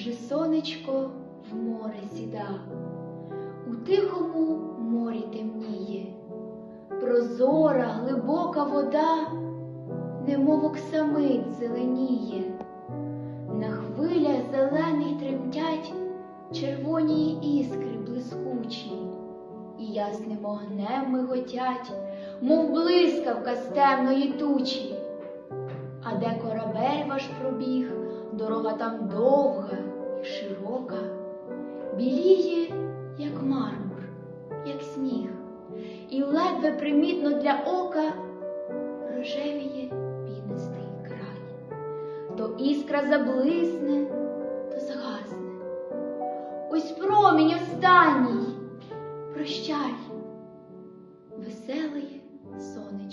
вже сонечко в море сіда, у тихому морі темніє, прозора, глибока вода, немов оксамит зеленіє, на хвилях зелених тремтять червоні іскри блискучі, і ясним огнем миготять, мов блискавка з темної тучі. А де корабель ваш пробіг, дорога там довга біліє, як мармур, як сніг, і ледве примітно для ока рожевіє пінистий край. То іскра заблисне, то згасне. Ось промінь останній. Прощай, веселе сонечко.